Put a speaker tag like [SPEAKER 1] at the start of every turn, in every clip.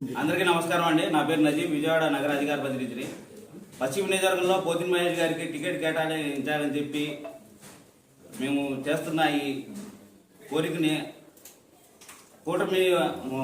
[SPEAKER 1] అందరికీ నమస్కారం అండి. నా పేరు నజీం విజయవాడ నగర అధికార ప్రతినిధిని. పశ్చిమ నియోజకవర్గంలో పోతిన్ మహేష్ గారికి టికెట్ కేటాయించాలని చెప్పి మేము చేస్తున్న ఈ కోరికని కూటమి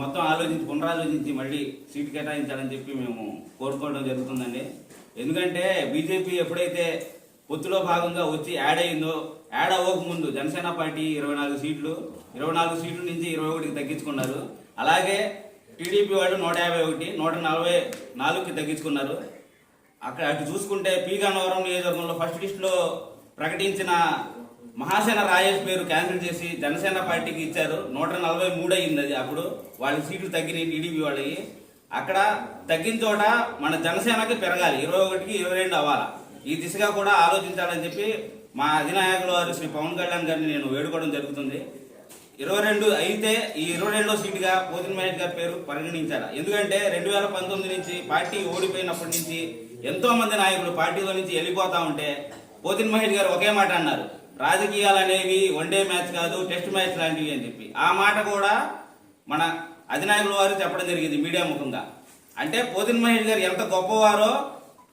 [SPEAKER 1] మొత్తం ఆలోచించి పునరాలోచించి మళ్ళీ సీటు కేటాయించాలని చెప్పి మేము కోరుకోవడం జరుగుతుందండి. ఎందుకంటే బీజేపీ ఎప్పుడైతే పొత్తులో భాగంగా వచ్చి యాడ్ అయిందో యాడ్ అవ్వకముందు జనసేన పార్టీ ఇరవై నాలుగు సీట్లు ఇరవై నాలుగు సీట్ల నుంచి ఇరవై ఒకటికి తగ్గించుకున్నారు. అలాగే టీడీపీ వాళ్ళు నూట యాభై ఒకటి నూట నలభై నాలుగుకి తగ్గించుకున్నారు. అక్కడ అటు చూసుకుంటే పీగానవరం నియోజకవర్గంలో ఫస్ట్ లిస్టులో ప్రకటించిన మహాసేన రాజేష్ పేరు క్యాన్సిల్ చేసి జనసేన పార్టీకి ఇచ్చారు. నూట నలభై మూడు అయింది అది అప్పుడు. వాళ్ళ సీట్లు తగ్గినాయి టీడీపీ వాళ్ళకి. అక్కడ తగ్గిన చోట మన జనసేనకి పెరగాలి. ఇరవై ఒకటికి ఇరవై రెండు అవ్వాలా. ఈ దిశగా కూడా ఆలోచించాలని చెప్పి మా అధినాయకులు వారు శ్రీ పవన్ కళ్యాణ్ గారిని నేను వేడుకోవడం జరుగుతుంది. ఇరవై రెండు అయితే ఈ ఇరవై రెండో సీటుగా పోతిన మహేష్ గారి పేరు పరిగణించారు ఎందుకంటే రెండు వేల పంతొమ్మిది నుంచి పార్టీ ఓడిపోయినప్పటి నుంచి ఎంతో మంది నాయకులు పార్టీలో నుంచి వెళ్ళిపోతా ఉంటే పోతిన మహేష్ గారు ఒకే మాట అన్నారు. రాజకీయాలు అనేవి వన్డే మ్యాచ్ కాదు టెస్ట్ మ్యాచ్ లాంటివి అని చెప్పి. ఆ మాట కూడా మన అధినాయకుల వారు చెప్పడం జరిగింది మీడియా ముఖంగా. అంటే పోతిన మహేష్ గారు ఎంత గొప్పవారో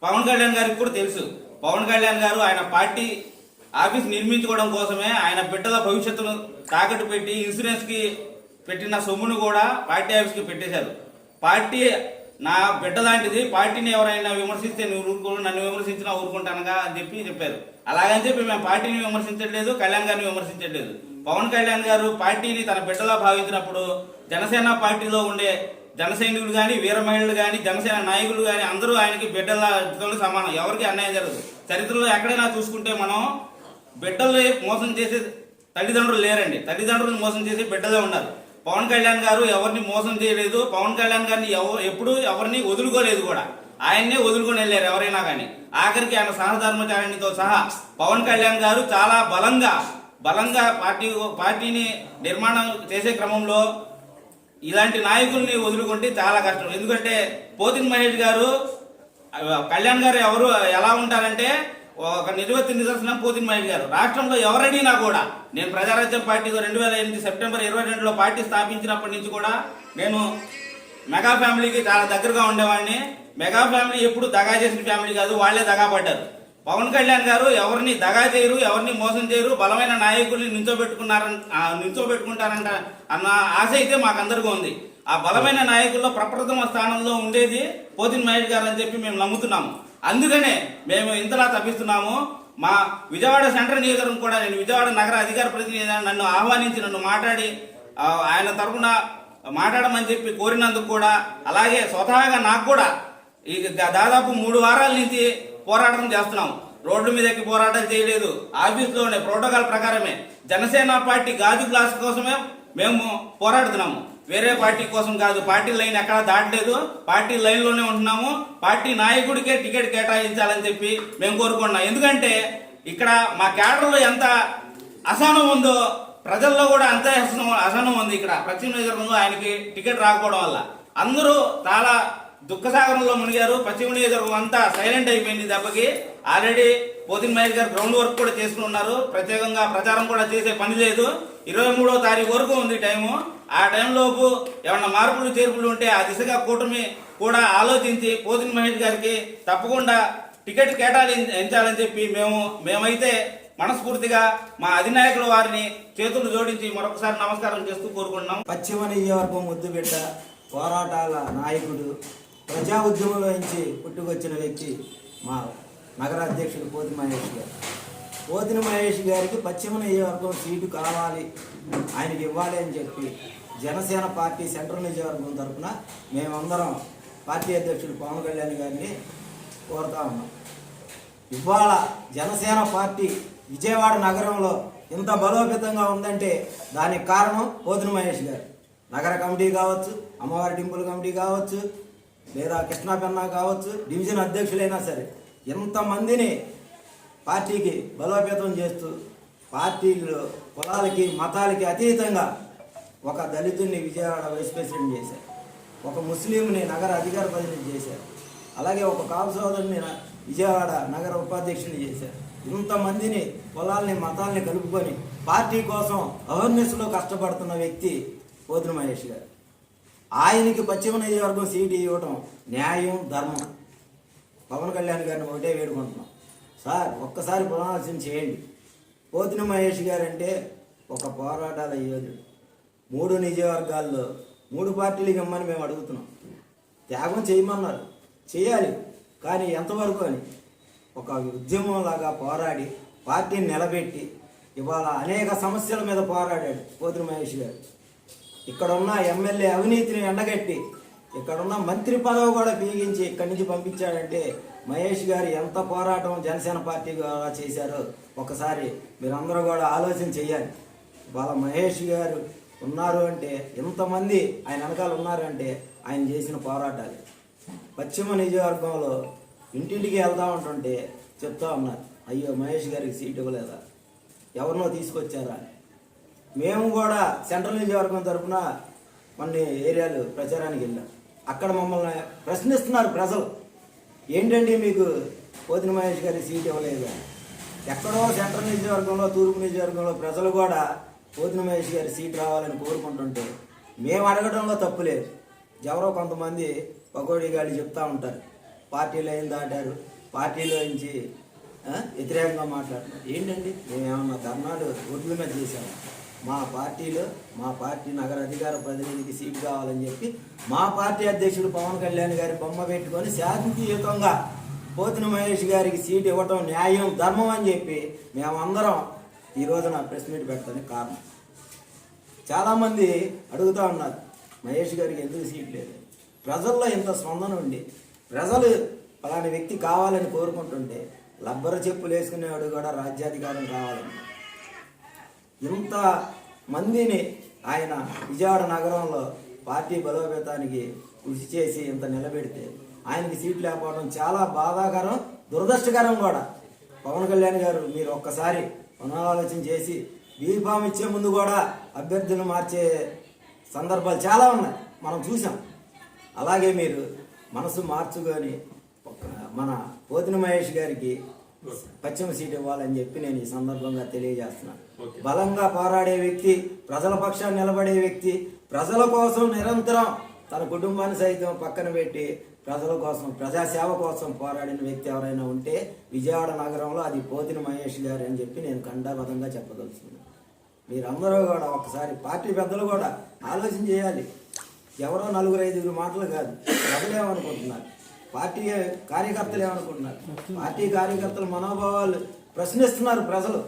[SPEAKER 1] పవన్ కళ్యాణ్ గారికి కూడా తెలుసు. పవన్ కళ్యాణ్ గారు ఆయన పార్టీ ఆఫీస్ నిర్మించుకోవడం కోసమే ఆయన బిడ్డల భవిష్యత్తును తాకట్టు పెట్టి ఇన్సూరెన్స్కి పెట్టిన సొమ్మును కూడా పార్టీ ఆఫీస్కి పెట్టేశారు. పార్టీ నా బిడ్డ లాంటిది పార్టీని ఎవరైనా విమర్శిస్తే నువ్వు ఊరుకో నన్ను విమర్శించినా ఊరుకుంటానుగా అని చెప్పి చెప్పారు. అలాగని చెప్పి మేము పార్టీని విమర్శించట్లేదు కళ్యాణ్ గారిని విమర్శించట్లేదు. పవన్ కళ్యాణ్ గారు పార్టీని తన బిడ్డలా భావించినప్పుడు జనసేన పార్టీలో ఉండే జన సైనికులు కానీ వీర మహిళలు కానీ జనసేన నాయకులు కానీ అందరూ ఆయనకి బిడ్డలతో సమానం. ఎవరికి అన్యాయం జరగదు. చరిత్రలో ఎక్కడైనా చూసుకుంటే మనం బిడ్డల్ని మోసం చేసే తల్లిదండ్రులు లేరండి. తల్లిదండ్రులను మోసం చేసి బిడ్డలే ఉన్నారు. పవన్ కళ్యాణ్ గారు ఎవరిని మోసం చేయలేదు. పవన్ కళ్యాణ్ గారిని ఎప్పుడు ఎవరిని వదులుకోలేదు కూడా. ఆయన్నే వదులుకొని వెళ్ళారు ఎవరైనా కానీ ఆఖరికి ఆయన సహధర్మచారిణితో సహా పవన్ కళ్యాణ్ గారు చాలా బలంగా బలంగా పార్టీ పార్టీని నిర్మాణం చేసే క్రమంలో ఇలాంటి నాయకుల్ని వదులుకుంటే చాలా కష్టం. ఎందుకంటే పోతిన్ మహేష్ గారు కళ్యాణ్ గారు ఎవరు ఎలా ఉంటారంటే ఒక నిజవత్తి నిదర్శనం పోతిన్ మహేష్ గారు. రాష్ట్రంలో ఎవరడినా కూడా నేను ప్రజారాజ్యం పార్టీ రెండు వేల ఎనిమిది సెప్టెంబర్ ఇరవై రెండులో పార్టీ స్థాపించినప్పటి నుంచి కూడా నేను మెగా ఫ్యామిలీకి చాలా దగ్గరగా ఉండేవాడిని. మెగా ఫ్యామిలీ ఎప్పుడు దగా చేసిన ఫ్యామిలీ కాదు వాళ్ళే దగా పడ్డారు. పవన్ కళ్యాణ్ గారు ఎవరిని దగా చేయరు ఎవరిని మోసం చేయరు బలమైన నాయకుల్ని నించోబెట్టుకున్నారని ఆ, నించోబెట్టుకుంటారంట అన్న ఆశ అయితే మాకందరికీ ఉంది. ఆ బలమైన నాయకుల్లో ప్రప్రథమ స్థానంలో ఉండేది పోతిన్ మహేష్ గారు అని చెప్పి మేము నమ్ముతున్నాము. అందుకనే మేము ఇంతలా తప్పిస్తున్నాము. మా విజయవాడ సెంటర్ నియోజకవర్గం కూడా నేను విజయవాడ నగర అధికార ప్రతినిధి నన్ను ఆహ్వానించి నన్ను మాట్లాడి ఆయన తరఫున మాట్లాడమని చెప్పి కోరినందుకు కూడా అలాగే స్వతహాగా నాకు కూడా ఈ దాదాపు మూడు వారాల నుంచి పోరాటం చేస్తున్నాం రోడ్డు మీద ఎక్కి పోరాటం చేయలేదు. ఆఫీస్లోనే ప్రోటోకాల్ ప్రకారమే జనసేన పార్టీ గాజు గ్లాస్ కోసమే మేము పోరాడుతున్నాము. వేరే పార్టీ కోసం కాదు పార్టీ లైన్ ఎక్కడా దాటలేదు. పార్టీ లైన్లోనే ఉంటున్నాము. పార్టీ నాయకుడికే టికెట్ కేటాయించాలని చెప్పి మేము కోరుకుంటున్నాం. ఎందుకంటే ఇక్కడ మా క్యాడర్లో ఎంత అసహనం ఉందో ప్రజల్లో కూడా అంతే అసహనం ఉంది ఇక్కడ. పశ్చిమ నియోజకవర్గంలో ఆయనకి టికెట్ రాకపోవడం వల్ల. అందరూ చాలా దుఃఖసాగరంలో మునిగారు. పశ్చిమ నియోజకవర్గం అంతా సైలెంట్ అయిపోయింది దెబ్బకి. ఆల్రెడీ పోతిన్ మహేష్ గారు గ్రౌండ్ వర్క్ కూడా చేసుకుని ఉన్నారు. ప్రత్యేకంగా ప్రచారం కూడా చేసే పని లేదు. ఇరవై మూడో తారీఖు వరకు ఉంది టైము. ఆ టైంలోపు ఏమన్నా మార్పులు చేర్పులు ఉంటే ఆ దిశగా కూటమి కూడా ఆలోచించి పోతిన్ మహేష్ గారికి తప్పకుండా టికెట్ కేటాయించాలని చెప్పి మేము మేమైతే మనస్ఫూర్తిగా మా అధినాయకుల వారిని చేతులు జోడించి మరొకసారి నమస్కారం చేస్తూ కోరుకుంటున్నాం.
[SPEAKER 2] పశ్చిమ నియోజకవర్గం ముద్దుబిడ్డ పోరాటాల నాయకుడు ప్రజా ఉద్యమంలో నుంచి పుట్టుకొచ్చిన వ్యక్తి మా నగర అధ్యక్షుడు పోతి మహేష్ గారు. పోతిన మహేష్ గారికి పశ్చిమ నియోజకవర్గం సీటు కావాలి ఆయనకి ఇవ్వాలి అని చెప్పి జనసేన పార్టీ సెంట్రల్ నియోజకవర్గం తరఫున మేమందరం పార్టీ అధ్యక్షుడు పవన్ కళ్యాణ్ గారిని కోరుతా ఉన్నాం. ఇవాళ జనసేన పార్టీ విజయవాడ నగరంలో ఇంత బలోపేతంగా ఉందంటే దానికి కారణం పోతున మహేష్ గారు. నగర కమిటీ కావచ్చు అమ్మవారి టెంపుల్ కమిటీ కావచ్చు లేదా కృష్ణా పెన్నా కావచ్చు డివిజన్ అధ్యక్షులైనా సరే ఇంతమందిని పార్టీకి బలోపేతం చేస్తూ పార్టీలు కులాలకి మతాలకి అతీతంగా ఒక దళితుడిని విజయవాడ వైస్ ప్రెసిడెంట్ చేశారు. ఒక ముస్లింని నగర అధికార ప్రతినిధి చేశారు. అలాగే ఒక కాపు సోదరుని విజయవాడ నగర ఉపాధ్యక్షుని చేశారు. ఇంతమందిని కులాలని మతాల్ని కలుపుకొని పార్టీ కోసం అవర్నెస్లో కష్టపడుతున్న వ్యక్తి పోతున మహేష్ గారు. ఆయనకి పశ్చిమ నియోజకవర్గం సీటు ఇవ్వటం న్యాయం ధర్మం. పవన్ కళ్యాణ్ గారిని ఒకటే వేడుకుంటున్నాం. సార్ ఒక్కసారి పునరాలోచన చేయండి. పోతిన మహేష్ గారు అంటే ఒక పోరాటాల యోధుడు. మూడు నియోజకవర్గాల్లో మూడు పార్టీలకు ఇమ్మని మేము అడుగుతున్నాం. త్యాగం చేయమన్నారు. చేయాలి. కానీ ఎంతవరకు అని? ఒక ఉద్యమంలాగా పోరాడి పార్టీని నిలబెట్టి ఇవాళ అనేక సమస్యల మీద పోరాడాడు పోతిన మహేష్ గారు. ఇక్కడున్న ఎమ్మెల్యే అవినీతిని ఎండగట్టి ఇక్కడున్న మంత్రి పదవి కూడా పీగించి ఇక్కడి నుంచి పంపించాడంటే మహేష్ గారు ఎంత పోరాటం జనసేన పార్టీ ద్వారా చేశారో ఒకసారి మీరందరూ కూడా ఆలోచన చేయాలి. వాళ్ళ మహేష్ గారు ఉన్నారు అంటే ఇంతమంది ఆయన వెనకాల ఉన్నారంటే ఆయన చేసిన పోరాటాలు. పశ్చిమ నియోజకవర్గంలో ఇంటింటికి వెళ్తా ఉంటుంటే చెప్తా ఉన్నారు అయ్యో మహేష్ గారికి సీట్ ఇవ్వలేదా? ఎవరినో తీసుకొచ్చారా? అని. మేము కూడా సెంట్రల్ నియోజకవర్గం తరఫున కొన్ని ఏరియాలు ప్రచారానికి వెళ్ళాం. అక్కడ మమ్మల్ని ప్రశ్నిస్తున్నారు ప్రజలు. ఏంటండి మీకు పోతిన మహేష్ గారి సీట్ ఇవ్వలేదు? ఎక్కడో సెంట్రల్ నియోజకవర్గంలో తూర్పు నియోజకవర్గంలో ప్రజలు కూడా పోతిన మహేష్ గారి సీట్ రావాలని కోరుకుంటుంటే మేము అడగడంలో తప్పు లేదు. ఎవరో కొంతమంది పకోడీ గాళ్ళు చెప్తా ఉంటారు. పార్టీలో ఏం దాటారు? పార్టీలో నుంచి వ్యతిరేకంగా మాట్లాడుతున్నారు. ఏంటండి? మేము ఏమన్నా ధర్నాలు ఒడ్ల మీద చేశాము? మా పార్టీలో మా పార్టీ నగర అధికార ప్రతినిధికి సీటు కావాలని చెప్పి మా పార్టీ అధ్యక్షుడు పవన్ కళ్యాణ్ గారి బొమ్మ పెట్టుకొని శాంతియుతంగా పోతిన మహేష్ గారికి సీటు ఇవ్వటం న్యాయం ధర్మం అని చెప్పి మేమందరం ఈ రోజున ప్రెస్ మీట్ పెట్టడానికి కారణం. చాలామంది అడుగుతూ ఉన్నారు మహేష్ గారికి ఎందుకు సీట్ లేదు? ప్రజల్లో ఇంత స్పందన ఉండి ప్రజలు అలాంటి వ్యక్తి కావాలని కోరుకుంటుంటే లబ్బర చెప్పులు వేసుకునేవాడు కూడా రాజ్యాధికారం కావాలని. ఇంత మందిని ఆయన విజయవాడ నగరంలో పార్టీ బలోపేతానికి కృషి చేసి ఇంత నిలబెడితే ఆయనకి సీట్ లేకపోవడం చాలా బాధాకరం దురదృష్టకరం కూడా. పవన్ కళ్యాణ్ గారు మీరు ఒక్కసారి పునరాలోచన చేసి బీఫామ్ ఇచ్చే ముందు కూడా అభ్యర్థులు మార్చే సందర్భాలు చాలా ఉన్నాయి. మనం చూసాం అలాగే మీరు మనసు మార్చుకొని ఒక- మన పోతిన మహేష్ గారికి పశ్చిమ సీట్ ఇవ్వాలని చెప్పి నేను ఈ సందర్భంగా తెలియజేస్తున్నాను. బలంగా పోరాడే వ్యక్తి ప్రజల పక్షాన్ని నిలబడే వ్యక్తి ప్రజల కోసం నిరంతరం తన కుటుంబాన్ని సైతం పక్కన పెట్టి ప్రజల కోసం ప్రజాసేవ కోసం పోరాడిన వ్యక్తి ఎవరైనా ఉంటే విజయవాడ నగరంలో అది పోతిన మహేష్ గారు అని చెప్పి నేను ఖండాబద్ధంగా చెప్పదలుచుకున్నాను మీరందరూ కూడా ఒకసారి పార్టీ పెద్దలు కూడా ఆలోచన చేయాలి. ఎవరో నలుగురు ఐదుగురు మాటలు కాదు. ప్రజలు ఏమనుకుంటున్నారు? పార్టీ కార్యకర్తలు ఏమనుకుంటున్నారు? పార్టీ కార్యకర్తల మనోభావాలు ప్రశ్నిస్తున్నారు ప్రజలు.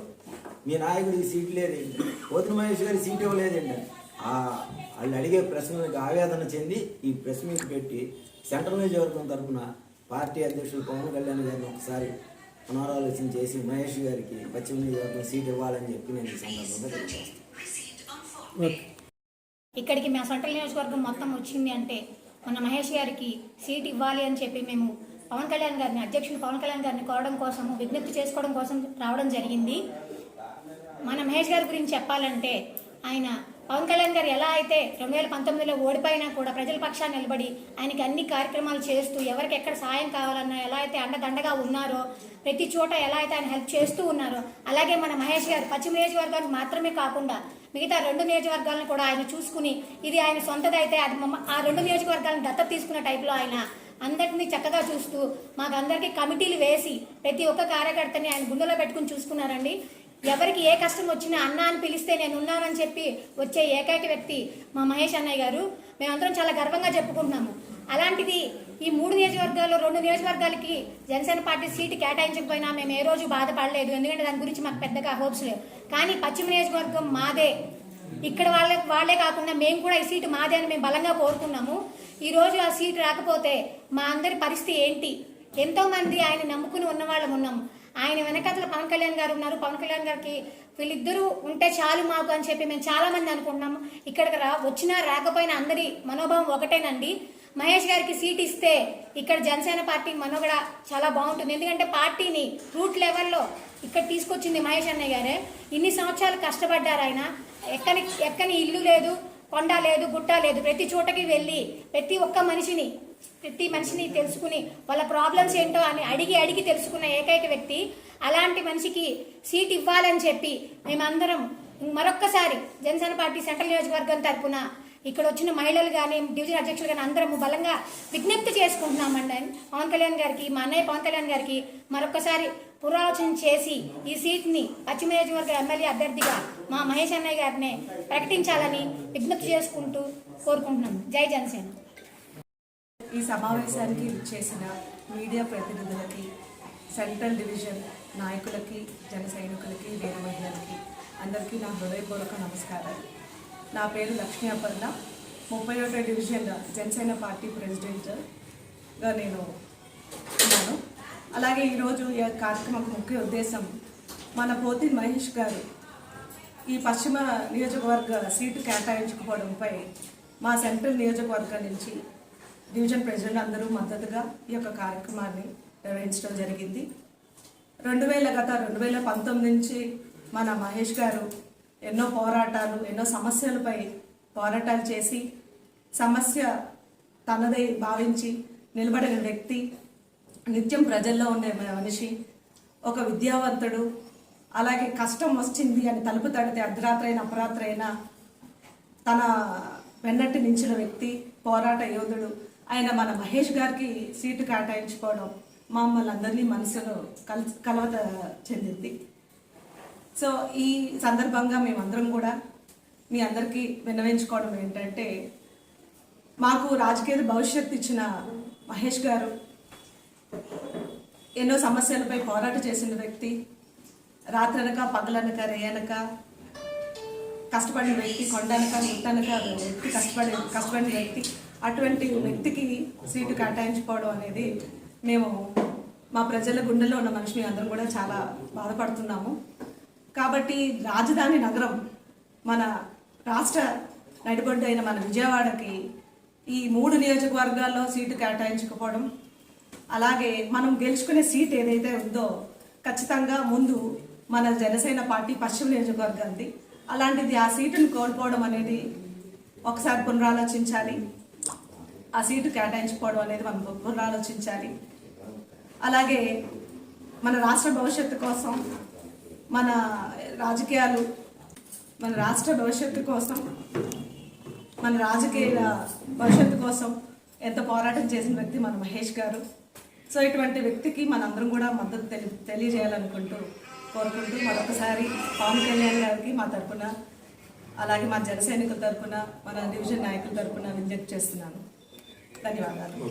[SPEAKER 2] మీ నాయకుడికి సీట్ లేదండి పోతిన మహేష్ గారి సీట్ ఇవ్వలేదండి. వాళ్ళు అడిగే ప్రశ్నలకు ఆవేదన చెంది ఈ ప్రెస్ మీట్ పెట్టి సెంట్రల్ నియోజకవర్గం తరఫున పార్టీ అధ్యక్షుడు పవన్ కళ్యాణ్ గారిని ఒకసారి పునరాలోచన చేసి మహేష్ గారికి పశ్చిమ నియోజకవర్గం సీట్ ఇవ్వాలని చెప్పి నేను ఈ సందర్భంగా తెలియజేస్తాను.
[SPEAKER 3] ఇక్కడికి మా సెంట్రల్ నియోజకవర్గం మొత్తం వచ్చింది అంటే మన మహేష్ గారికి సీట్ ఇవ్వాలి అని చెప్పి మేము పవన్ కళ్యాణ్ గారిని అధ్యక్షులు పవన్ కళ్యాణ్ గారిని కోరడం కోసం విజ్ఞప్తి చేసుకోవడం కోసం రావడం జరిగింది. మన మహేష్ గారి గురించి చెప్పాలంటే ఆయన పవన్ కళ్యాణ్ గారు ఎలా అయితే రెండు వేల పంతొమ్మిదిలో ఓడిపోయినా కూడా ప్రజల పక్షాన్ని నిలబడి ఆయనకి అన్ని కార్యక్రమాలు చేస్తూ ఎవరికి ఎక్కడ సాయం కావాలన్నా ఎలా అయితే అండదండగా ఉన్నారో ప్రతి చోట ఎలా అయితే ఆయన హెల్ప్ చేస్తూ ఉన్నారో అలాగే మన మహేష్ గారు పశ్చిమ నియోజకవర్గానికి మాత్రమే కాకుండా మిగతా రెండు నియోజకవర్గాలను కూడా ఆయన చూసుకుని ఇది ఆయన సొంతదైతే అది ఆ రెండు నియోజకవర్గాలను దత్తత తీసుకున్న టైప్లో ఆయన అందరినీ చక్కగా చూస్తూ మాకు అందరికీ కమిటీలు వేసి ప్రతి ఒక్క కార్యకర్తని ఆయన గుండెలో పెట్టుకుని చూసుకున్నారండి. ఎవరికి ఏ కష్టం వచ్చినా అన్న అని పిలిస్తే నేను ఉన్నానని చెప్పి వచ్చే ఏకైక వ్యక్తి మా మహేష్ అన్నయ్య గారు. మేమందరం చాలా గర్వంగా చెప్పుకుంటున్నాము. అలాంటిది ఈ మూడు నియోజకవర్గాల్లో రెండు నియోజకవర్గాలకి జనసేన పార్టీ సీటు కేటాయించకపోయినా మేము ఏ రోజు బాధపడలేదు. ఎందుకంటే దాని గురించి మాకు పెద్దగా హోప్స్ లేవు. కానీ పశ్చిమ నియోజకవర్గం మాదే. ఇక్కడ వాళ్ళ వాళ్ళే కాకుండా మేము కూడా ఈ సీటు మాదే అని మేము బలంగా కోరుకున్నాము. ఈ రోజు ఆ సీటు రాకపోతే మా అందరి పరిస్థితి ఏంటి? ఎంతోమంది ఆయన నమ్ముకుని ఉన్న వాళ్ళం ఉన్నాము. ఆయన వెనకాతల పవన్ కళ్యాణ్ గారు ఉన్నారు. పవన్ కళ్యాణ్ గారికి వీళ్ళిద్దరూ ఉంటే చాలు మాకు అని చెప్పి మేము చాలామంది అనుకుంటున్నాము. ఇక్కడికి రా వచ్చినా రాకపోయినా అందరి మనోభావం ఒకటేనండి. మహేష్ గారికి సీట్ ఇస్తే ఇక్కడ జనసేన పార్టీ మనోగడ చాలా బాగుంటుంది. ఎందుకంటే పార్టీని రూట్ లెవెల్లో ఇక్కడ తీసుకొచ్చింది మహేష్ అన్నయ్య గారే. ఇన్ని సంవత్సరాలు కష్టపడ్డారు ఆయన. ఎక్కని ఎక్కని ఇల్లు లేదు కొండ లేదు గుట్ట లేదు. ప్రతి చోటకి వెళ్ళి ప్రతి ఒక్క మనిషిని ప్రతి మనిషిని తెలుసుకుని వాళ్ళ ప్రాబ్లమ్స్ ఏంటో అని అడిగి అడిగి తెలుసుకున్న ఏకైక వ్యక్తి అలాంటి మనిషికి సీట్ ఇవ్వాలని చెప్పి మేమందరం మరొక్కసారి జనసేన పార్టీ సెంట్రల్ నియోజకవర్గం తరఫున ఇక్కడ వచ్చిన మహిళలు కానీ డివిజన్ అధ్యక్షులు కానీ అందరము బలంగా విజ్ఞప్తి చేసుకుంటున్నామండి. పవన్ కళ్యాణ్ గారికి మా అన్నయ్య పవన్ కళ్యాణ్ గారికి మరొకసారి పురాలోచన చేసి ఈ సీట్ని పశ్చిమ నియోజకవర్గ ఎమ్మెల్యే అభ్యర్థిగా మా మహేష్ అన్నయ్య గారిని ప్రకటించాలని విజ్ఞప్తి చేసుకుంటూ కోరుకుంటున్నాం. జై జనసేన.
[SPEAKER 4] ఈ సమావేశానికి చేసిన మీడియా ప్రతినిధులకి సెంట్రల్ డివిజన్ నాయకులకి జన సైనికులకి వీర మహిళలకి అందరికీ నా హృదయపూర్వక నమస్కారాలు. నా పేరు లక్ష్మీ అపర్ణ. ముప్పై ఒకటో డివిజన్ జనసేన పార్టీ ప్రెసిడెంట్గా నేను ఉన్నాను. అలాగే ఈరోజు ఈ కార్యక్రమం ముఖ్య ఉద్దేశం మన పోతి మహేష్ గారు ఈ పశ్చిమ నియోజకవర్గ సీటు కేటాయించుకోవడంపై మా సెంట్రల్ నియోజకవర్గం నుంచి డివిజన్ ప్రెసిడెంట్ అందరూ మద్దతుగా ఈ యొక్క కార్యక్రమాన్ని నిర్వహించడం జరిగింది. రెండు వేల గత రెండు వేల పంతొమ్మిది నుంచి మన మహేష్ గారు ఎన్నో పోరాటాలు ఎన్నో సమస్యలపై పోరాటాలు చేసి సమస్య తనదై భావించి నిలబడిన వ్యక్తి నిత్యం ప్రజల్లో ఉండే మనిషి ఒక విద్యావంతుడు అలాగే కష్టం వచ్చింది అని తలుపు తడితే అర్ధరాత్రైన అపరాత్రైన అపరాత్రి తన వెన్నట్టు నించిన వ్యక్తి పోరాట యోధుడు ఆయన మన మహేష్ గారికి సీటు కేటాయించుకోవడం మమ్మల్ని అందరినీ మనసులో కల్ కలవత చెందింది. సో ఈ సందర్భంగా మేమందరం కూడా మీ అందరికీ విన్నవించుకోవడం ఏంటంటే మాకు రాజకీయ భవిష్యత్తు ఇచ్చిన మహేష్ గారు ఎన్నో సమస్యలపై పోరాట చేసిన వ్యక్తి రాత్రనక పగలనక రేయనక కష్టపడిన వ్యక్తి కొండనక గుట్టనక వ్యక్తి కష్టపడి కష్టపడిన వ్యక్తి. అటువంటి వ్యక్తికి సీటు కేటాయించుకోవడం అనేది మేము మా ప్రజల గుండెల్లో ఉన్న మనిషిని అందరం కూడా చాలా బాధపడుతున్నాము. కాబట్టి రాజధాని నగరం మన రాష్ట్ర నడిబొడ్డు అయిన మన విజయవాడకి ఈ మూడు నియోజకవర్గాల్లో సీటు కేటాయించకపోవడం అలాగే మనం గెలుచుకునే సీట్ ఏదైతే ఉందో ఖచ్చితంగా ముందు మన జనసేన పార్టీ పశ్చిమ నియోజకవర్గానికి అలాంటిది ఆ సీటును కోల్పోవడం అనేది ఒకసారి పునరాలోచించాలి. ఆ సీటు కేటాయించుకోవడం అనేది మనం పునరాలోచించాలి అలాగే మన రాష్ట్ర భవిష్యత్తు కోసం మన రాజకీయాలు మన రాష్ట్ర భవిష్యత్తు కోసం మన రాజకీయ భవిష్యత్తు కోసం ఎంత పోరాటం చేసిన వ్యక్తి మన మహేష్ గారు. సో ఇటువంటి వ్యక్తికి మనందరం కూడా మద్దతు తెలి తెలియజేయాలనుకుంటూ కోరుకుంటూ మరొకసారి పవన్ కళ్యాణ్ గారికి మా తరపున అలాగే మా జన సైనికుల తరపున మన డివిజన్ నాయకుల తరపున విజ్ఞప్తి చేస్తున్నాను. ధన్యవాదాలు